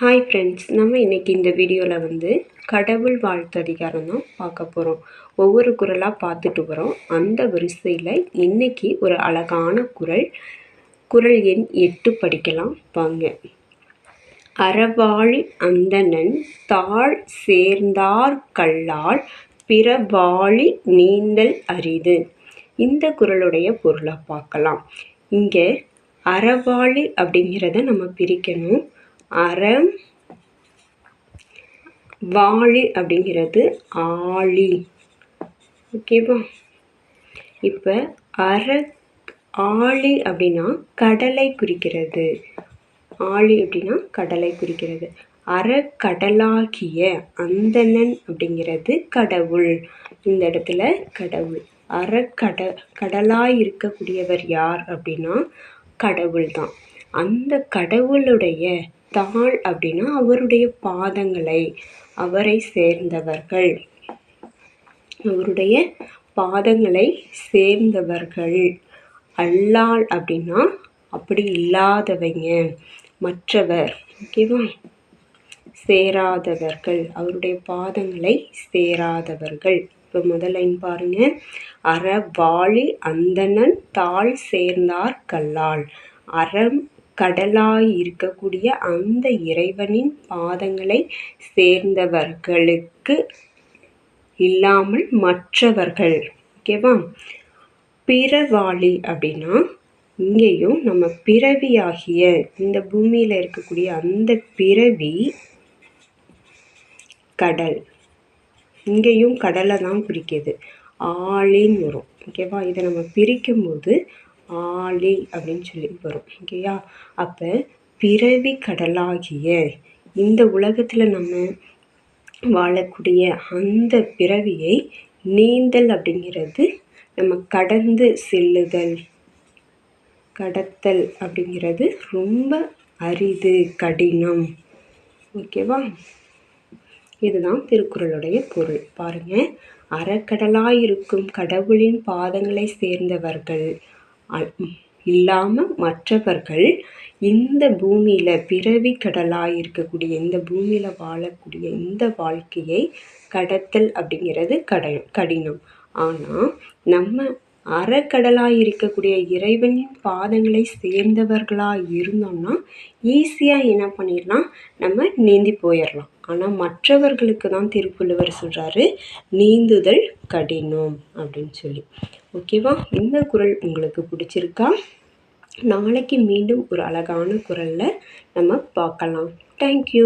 Hi friends நம்ம இன்றைக்கி இந்த வீடியோவில் வந்து கடவுள் வாழ்த்து அதிகாரம் தான் பார்க்க போகிறோம் ஒவ்வொரு குரலாக பார்த்துட்டு வரோம். அந்த வரிசையில் இன்றைக்கி ஒரு அழகான குரல் குரல் எண் எட்டு படிக்கலாம். வாங்க. அறவாழி அந்தணன் தாழ் சேர்ந்தார் கல்லால் பிறவாழி நீந்தல் அரிது. இந்த குரலுடைய பொருளை பார்க்கலாம். இங்கே அறவாழி அப்படிங்கிறத நம்ம பிரிக்கணும். அறம் வாழி அப்படிங்கிறது ஆழி. ஓகேவா இப்போ அற ஆழி அப்படின்னா கடலை குறிக்கிறது. ஆழி அப்படின்னா கடலை குறிக்கிறது. அறக்கடலாகிய அந்தணன் அப்படிங்கிறது கடவுள். இந்த இடத்துல கடவுள். அறக்கட கடலாய் இருக்கக்கூடியவர் யார் அப்படின்னா கடவுள் தான் அந்த கடவுளுடைய தாள் அப்படின்னா அவருடைய பாதங்களை அவரை சேர்ந்தவர்கள். அவருடைய பாதங்களை சேர்ந்தவர்கள். அல்லாள் அப்படின்னா அப்படி இல்லாதவங்க. மற்றவர் ஓகேவா சேராதவர்கள். அவருடைய பாதங்களை சேராதவர்கள். இப்போ முதல் லைன் பாருங்க. அறவாழி அந்தணன் தாழ் சேர்ந்தார் கல்லால் அறம் கடலாய் இருக்கக்கூடிய அந்த இறைவனின் பாதங்களை சேர்ந்தவர்களுக்கு இல்லாமல் மற்றவர்கள் ஓகேவா? பிறவாளி அப்படின்னா இங்கேயும் நம்ம பிறவியாகிய இந்த பூமியில் இருக்கக்கூடிய அந்த பிறவி கடல். இங்கேயும் கடலை தான் குறிக்கிது. ஆளின்னு வரும் ஓகேவா? இதை நம்ம பிரிக்கும்போது ஆளி அப்படின்னு சொல்லி வரும். ஓகேயா அப்போ பிறவி கடலாகிய இந்த உலகத்தில் நம்ம வாழக்கூடிய அந்த பிறவியை நீந்தல் அப்படிங்கிறது நம்ம கடந்து செல்லுதல். கடத்தல் அப்படிங்கிறது ரொம்ப அரிது கடினம். ஓகேவா? இதுதான் திருக்குறளுடைய பொருள். பாருங்கள் அறக்கடலாயிருக்கும் கடவுளின் பாதங்களை சேர்ந்தவர்கள். இல்லாமல் மற்றவர்கள் இந்த பூமியில் பிறவி கடலாக இருக்கக்கூடிய இந்த பூமியில் வாழக்கூடிய இந்த வாழ்க்கையை கடத்தல் அப்படிங்கிறது கட கடினம். ஆனால் நம்ம அறக்கடலாக இருக்கக்கூடிய இறைவனின் பாதங்களை சேர்ந்தவர்களாக இருந்தோம்னா ஈஸியாக என்ன பண்ணிடலாம்? நம்ம நீந்தி போயிடலாம். ஆனால் மற்றவர்களுக்கு தான் திருப்புள்ளுவர் சொல்கிறாரு நீந்துதல் கடினம் அப்படின்னு சொல்லி. ஓகேவா? இந்த குரல் உங்களுக்கு பிடிச்சிருக்கா? நாளைக்கு மீண்டும் ஒரு அழகான குரலில் நம்ம பார்க்கலாம். தேங்க்யூ